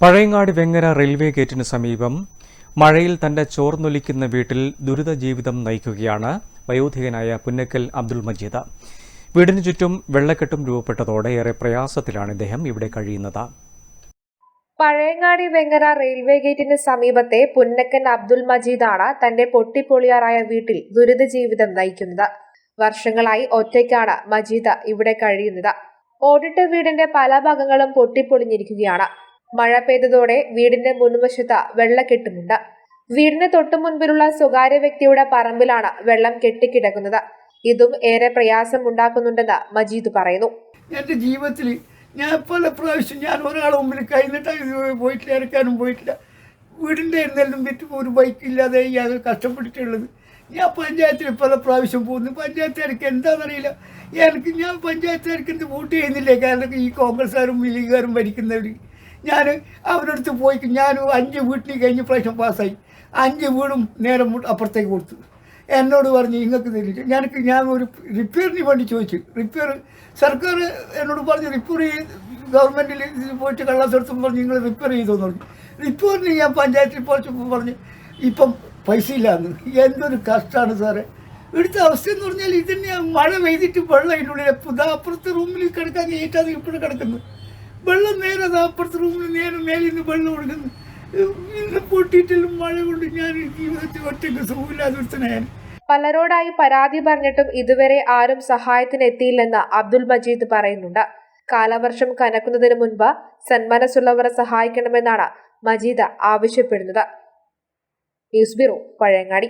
Pazhayangadi Vengara railway ഗേറ്റിന് സമീപം മഴയിൽ തന്റെ ചോർന്നൊലിക്കുന്ന വീട്ടിൽ ദുരിത ജീവിതം നയിക്കുകയാണ് വയോധികനായ പുന്നക്കൽ അബ്ദുൾ മജീദ്. വീടിനു ചുറ്റും വെള്ളക്കെട്ടും രൂപപ്പെട്ടതോടെ ഏറെ പ്രയാസത്തിലാണ് ഇദ്ദേഹം ഇവിടെ കഴിയുന്നത്. പഴയങ്ങാടി വെങ്ങര റെയിൽവേ ഗേറ്റിന് സമീപത്തെ പുന്നക്കൻ അബ്ദുൾ മജീദാണ് തന്റെ പൊട്ടിപ്പൊളിയാറായ വീട്ടിൽ ദുരിത ജീവിതം നയിക്കുന്നത്. വർഷങ്ങളായി ഒറ്റയ്ക്കാണ് മജീദ് ഇവിടെ കഴിയുന്നത്. ഓടിട്ട വീടിന്റെ പല ഭാഗങ്ങളും പൊട്ടിപ്പൊളിഞ്ഞിരിക്കുകയാണ്. മഴ പെയ്തതോടെ വീടിന്റെ മുൻവശത്ത് വെള്ളക്കെട്ടുമുണ്ട് വീടിന് തൊട്ടു മുൻപിലുള്ള സ്വകാര്യ വ്യക്തിയുടെ പറമ്പിലാണ് വെള്ളം കെട്ടിക്കിടക്കുന്നത്. ഇതും ഏറെ പ്രയാസം ഉണ്ടാക്കുന്നുണ്ടെന്ന് മജീദ് പറയുന്നു. എന്റെ ജീവിതത്തിൽ ഞാൻ പല പ്രാവശ്യം ഞാൻ ഒരാളെ മുമ്പിൽ കഴിഞ്ഞിട്ട് പോയിട്ടില്ല ഇറക്കാനും പോയിട്ടില്ല. വീടിന്റെ എന്തെല്ലാം വിറ്റ് ഒരു ബൈക്ക് ഇല്ലാതെ ഞാൻ കഷ്ടപ്പെട്ടിട്ടുള്ളത്. ഞാൻ പഞ്ചായത്തിൽ പല പ്രാവശ്യം പോകുന്നു. പഞ്ചായത്തുകാർക്ക് എന്താണെന്നറിയില്ല. എനിക്ക് ഞാൻ പഞ്ചായത്തുകാർക്ക് എന്ത് വോട്ട് ചെയ്യുന്നില്ല? കാരണം ഈ കോൺഗ്രസ്സുകാരും ലീഗുകാരും ഭരിക്കുന്നവർ ഞാൻ അവരടുത്ത് പോയി ഞാൻ അഞ്ച് വീട്ടിൽ കഴിഞ്ഞ് പ്രാവശ്യം പാസ്സായി. അഞ്ച് വീടും നേരെ അപ്പുറത്തേക്ക് കൊടുത്തു. എന്നോട് പറഞ്ഞു ഇങ്ങക്ക് തരില്ല ഞാനക്ക് ഞാൻ ഒരു റിപ്പയറിന് വേണ്ടി ചോദിച്ചു. റിപ്പയർ സർക്കാർ എന്നോട് പറഞ്ഞു റിപ്പയർ ഗവൺമെന്റിൽ പോയിട്ട് കള്ളത്തെടുത്തും പറഞ്ഞു നിങ്ങൾ റിപ്പയർ ചെയ്തോന്ന് പറഞ്ഞു. റിപ്പയറിന് ഞാൻ പഞ്ചായത്തിൽ പോയപ്പോൾ പറഞ്ഞു ഇപ്പം പൈസ ഇല്ലാന്ന്. എന്തൊരു കഷ്ടമാണ് സാറേ. ഇവിടുത്തെ അവസ്ഥ എന്ന് പറഞ്ഞാൽ ഇതിനെ മഴ പെയ്തിട്ട് വെള്ളം അതിന്റെ ഉള്ളിൽ അപ്പുറത്തെ റൂമിൽ കിടക്കാൻ നീറ്റാതെ ഇപ്പോഴും കിടക്കുന്നു. വെള്ളം നേരെ അപ്പുറത്ത് റൂമിൽ നേരെ മേലിൽ നിന്ന് വെള്ളം കൊടുക്കുന്നു ഇന്ന് പൊട്ടിയിട്ടില്ല മഴ കൊണ്ട് ഞാൻ ജീവിതത്തിൽ ഒറ്റയ്ക്ക് സുഖമില്ലാതെ പലരോടായി പരാതി പറഞ്ഞിട്ടും ഇതുവരെ ആരും സഹായത്തിന് എത്തിയില്ലെന്ന് അബ്ദുൽ മജീദ് പറയുന്നുണ്ട്. കാലവർഷം കനക്കുന്നതിന് മുൻപ് സന്മനസ്സുള്ളവരെ സഹായിക്കണമെന്നാണ് മജീദ് ആവശ്യപ്പെടുന്നത്. News bureau Pazhayangadi.